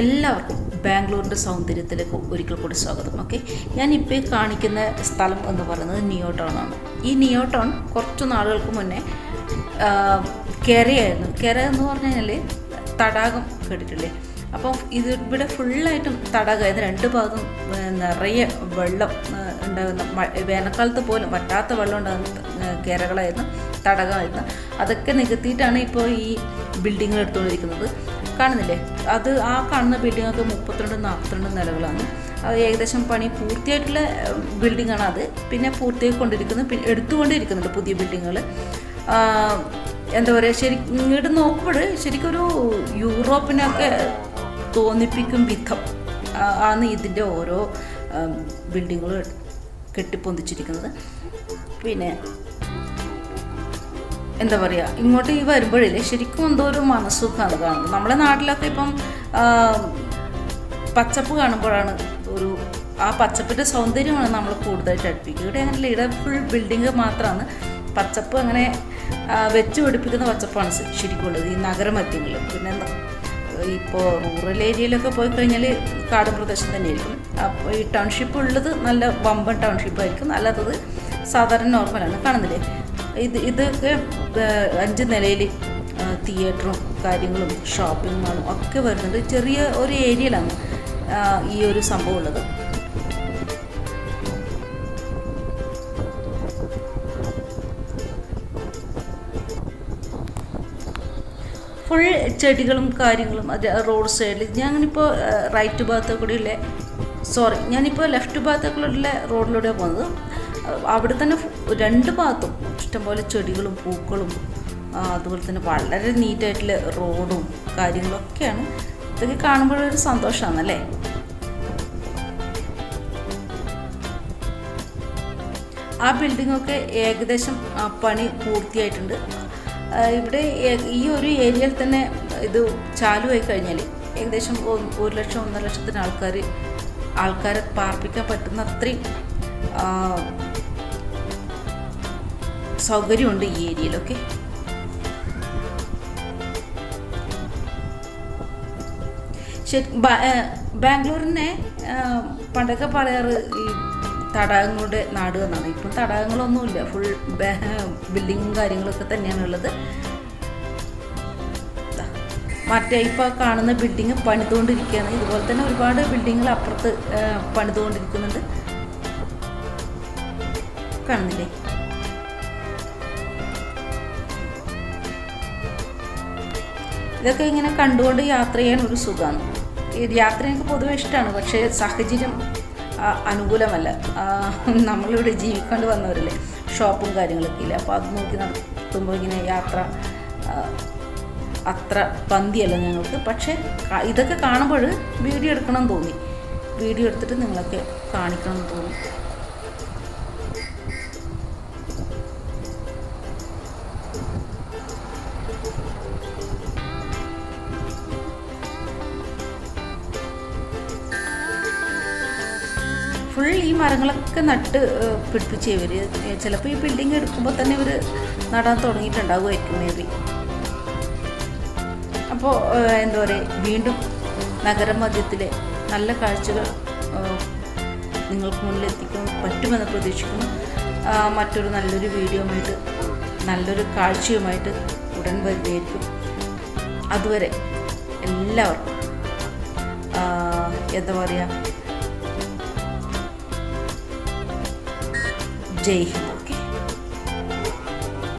എല്ലാവർക്കും ബാംഗ്ലൂരിന്റെ സൗന്ദര്യത്തിലേക്ക് ഒരിക്കൽ കൂടി സ്വാഗതം. ഓക്കെ? ഞാനിപ്പോൾ കാണിക്കുന്ന സ്ഥലം എന്ന് പറയുന്നത് നിയോ ടൗൺ ആണ്. ഈ നിയോ ടൗൺ കുറച്ച് നാളുകൾക്ക് മുന്നേ കെരയായിരുന്നു. കെര എന്ന് പറഞ്ഞു കഴിഞ്ഞാൽ തടാകം കേട്ടിട്ടില്ലേ? അപ്പം ഇത് ഇവിടെ ഫുള്ളായിട്ടും തടാകം അതായത് രണ്ട് ഭാഗം നിറയെ വെള്ളം ഉണ്ടാകുന്ന വേനൽക്കാലത്ത് പോലും വറ്റാത്ത വെള്ളം ഉണ്ടാകുന്ന കെരകളായിരുന്നു തടാകമായിരുന്നു. അതൊക്കെ നികത്തിയിട്ടാണ് ഇപ്പോൾ ഈ ബിൽഡിങ്ങുകൾ എടുത്തുകൊണ്ടിരിക്കുന്നത്. കാണുന്നില്ലേ? അത് ആ കാണുന്ന ബിൽഡിങ്ങൊക്കെ മുപ്പത്തിരണ്ട് നാൽപ്പത്തിരണ്ട് നിലകളാണ്. അത് ഏകദേശം പണി പൂർത്തിയായിട്ടുള്ള ബിൽഡിങ്ങാണ് അത്. പിന്നെ പൂർത്തിയായിക്കൊണ്ടിരിക്കുന്നത് പിന്നെ എടുത്തുകൊണ്ടിരിക്കുന്നുണ്ട് പുതിയ ബിൽഡിങ്ങുകൾ എന്താ പറയുക ശരി ഇങ്ങോട്ട് നോക്കുമ്പോൾ ശരിക്കൊരു യൂറോപ്പിനൊക്കെ തോന്നിപ്പിക്കും വിധം ആണ് ഇതിന്റെ ഓരോ ബിൽഡിങ്ങുകൾ കെട്ടിപ്പൊന്നിച്ചിരിക്കുന്നത് പിന്നെ എന്താ പറയുക ഇങ്ങോട്ട് ഈ വരുമ്പോഴില്ലേ ശരിക്കും എന്തോ ഒരു മനസ്സുഖമാണ് കാണുന്നത്. നമ്മളെ നാട്ടിലൊക്കെ ഇപ്പം പച്ചപ്പ് കാണുമ്പോഴാണ് ഒരു ആ പച്ചപ്പിന്റെ സൗന്ദര്യമാണ് നമ്മൾ കൂടുതലായിട്ട് അടുപ്പിക്കുക. ഇവിടെ അങ്ങനെയല്ല ഇവിടെ ഫുൾ ബിൽഡിങ് മാത്രമാണ് പച്ചപ്പ് അങ്ങനെ വെച്ച് പിടിപ്പിക്കുന്ന പച്ചപ്പാണ് ശരിക്കുള്ളത്. ഈ നഗരമധ്യങ്ങളിൽ പിന്നെ ഇപ്പോൾ റൂറൽ ഏരിയയിലൊക്കെ പോയി കഴിഞ്ഞാൽ കാട് പ്രദേശം തന്നെയായിരിക്കും. അപ്പോൾ ഈ ടൗൺഷിപ്പ് ഉള്ളത് നല്ല വമ്പൻ ടൗൺഷിപ്പ് ആയിരിക്കും. അല്ലാത്തത് സാധാരണ നോർമലാണ് കാണുന്നില്ലേ? ഇത് ഇതൊക്കെ അഞ്ച് നിലയിൽ തിയേറ്ററും കാര്യങ്ങളും ഷോപ്പിംഗ് മാളും ഒക്കെ വരുന്നുണ്ട് ചെറിയ ഒരു ഏരിയയിലാണ് ഈ ഒരു സംഭവം ഉള്ളത്. ഫുൾ ചെടികളും കാര്യങ്ങളും അത് റോഡ് സൈഡിൽ ഞാനിപ്പോൾ റൈറ്റ് ഭാഗത്ത് കൂടിയുള്ള സോറി ഞാനിപ്പോൾ ലെഫ്റ്റ് ഭാഗത്തേക്കുള്ള റോഡിലൂടെ പോകുന്നത് അവിടെ തന്നെ രണ്ട് ഭാഗത്തും ഇഷ്ടംപോലെ ചെടികളും പൂക്കളും അതുപോലെ തന്നെ വളരെ നീറ്റായിട്ടുള്ള റോഡും കാര്യങ്ങളൊക്കെയാണ് ഇതൊക്കെ കാണുമ്പോഴൊരു സന്തോഷമാണല്ലേ ആ ബിൽഡിങ്ങൊക്കെ ഏകദേശം പണി പൂർത്തിയായിട്ടുണ്ട്. ഇവിടെ ഈ ഒരു ഏരിയയിൽ തന്നെ ഇത് ചാലുവായി കഴിഞ്ഞാൽ ഏകദേശം ഒരു ലക്ഷം ഒന്നര ലക്ഷത്തിന് ആൾക്കാർ ആൾക്കാരെ പാർപ്പിക്കാൻ പറ്റുന്ന അത്രയും സൗകര്യമുണ്ട് ഈ ഏരിയയിലൊക്കെ. ശരി ബാംഗ്ലൂരിനെ പണ്ടൊക്കെ പറയാറ് ഈ തടാകങ്ങളുടെ നാട് എന്നാണ്. ഇപ്പം തടാകങ്ങളൊന്നുമില്ല. ഫുൾ ബിൽഡിങ്ങും കാര്യങ്ങളൊക്കെ തന്നെയാണ് ഉള്ളത്. മറ്റേ ഇപ്പോൾ കാണുന്ന ബിൽഡിങ് പണിതുകൊണ്ടിരിക്കുകയാണ്. ഇതുപോലെ തന്നെ ഒരുപാട് ബിൽഡിങ്ങുകൾ അപ്പുറത്ത് പണിതുകൊണ്ടിരിക്കുന്നുണ്ട്. കാണുന്നില്ലേ? ഇതൊക്കെ ഇങ്ങനെ കണ്ടുകൊണ്ട് യാത്ര ചെയ്യാൻ ഒരു സുഖമാണ്. യാത്ര എനിക്ക് പൊതുവെ ഇഷ്ടമാണ് പക്ഷേ സാഹചര്യം അനുകൂലമല്ല. നമ്മളിവിടെ ജീവിക്കൊണ്ട് വന്നവരല്ലേ? ഷോപ്പും കാര്യങ്ങളൊക്കെ ഇല്ല? അപ്പോൾ അത് നോക്കി നടത്തുമ്പോൾ ഇങ്ങനെ യാത്ര അത്ര പന്തിയല്ല ഞങ്ങൾക്ക്. പക്ഷേ ഇതൊക്കെ കാണുമ്പോൾ വീഡിയോ എടുക്കണം എന്ന് തോന്നി. വീഡിയോ എടുത്തിട്ട് നിങ്ങളൊക്കെ കാണിക്കണം എന്ന് തോന്നി. ഫുൾ ഈ മരങ്ങളൊക്കെ നട്ട് പിടിപ്പിച്ച് ഇവർ ചിലപ്പോൾ ഈ ബിൽഡിംഗ് എടുക്കുമ്പോൾ തന്നെ ഇവർ നടാൻ തുടങ്ങിയിട്ടുണ്ടാകുമായിരിക്കും മേ ബി അപ്പോൾ എന്താ പറയുക വീണ്ടും നഗരമധ്യത്തിലെ നല്ല കാഴ്ചകൾ നിങ്ങൾക്ക് മുന്നിൽ എത്തിക്കാൻ പറ്റുമെന്ന് പ്രതീക്ഷിക്കുന്നു. മറ്റൊരു നല്ലൊരു വീഡിയോയുമായിട്ട് നല്ലൊരു കാഴ്ചയുമായിട്ട് ഉടൻ വരുന്നതായിരിക്കും. അതുവരെ എല്ലാവർക്കും എന്താ പറയുക day.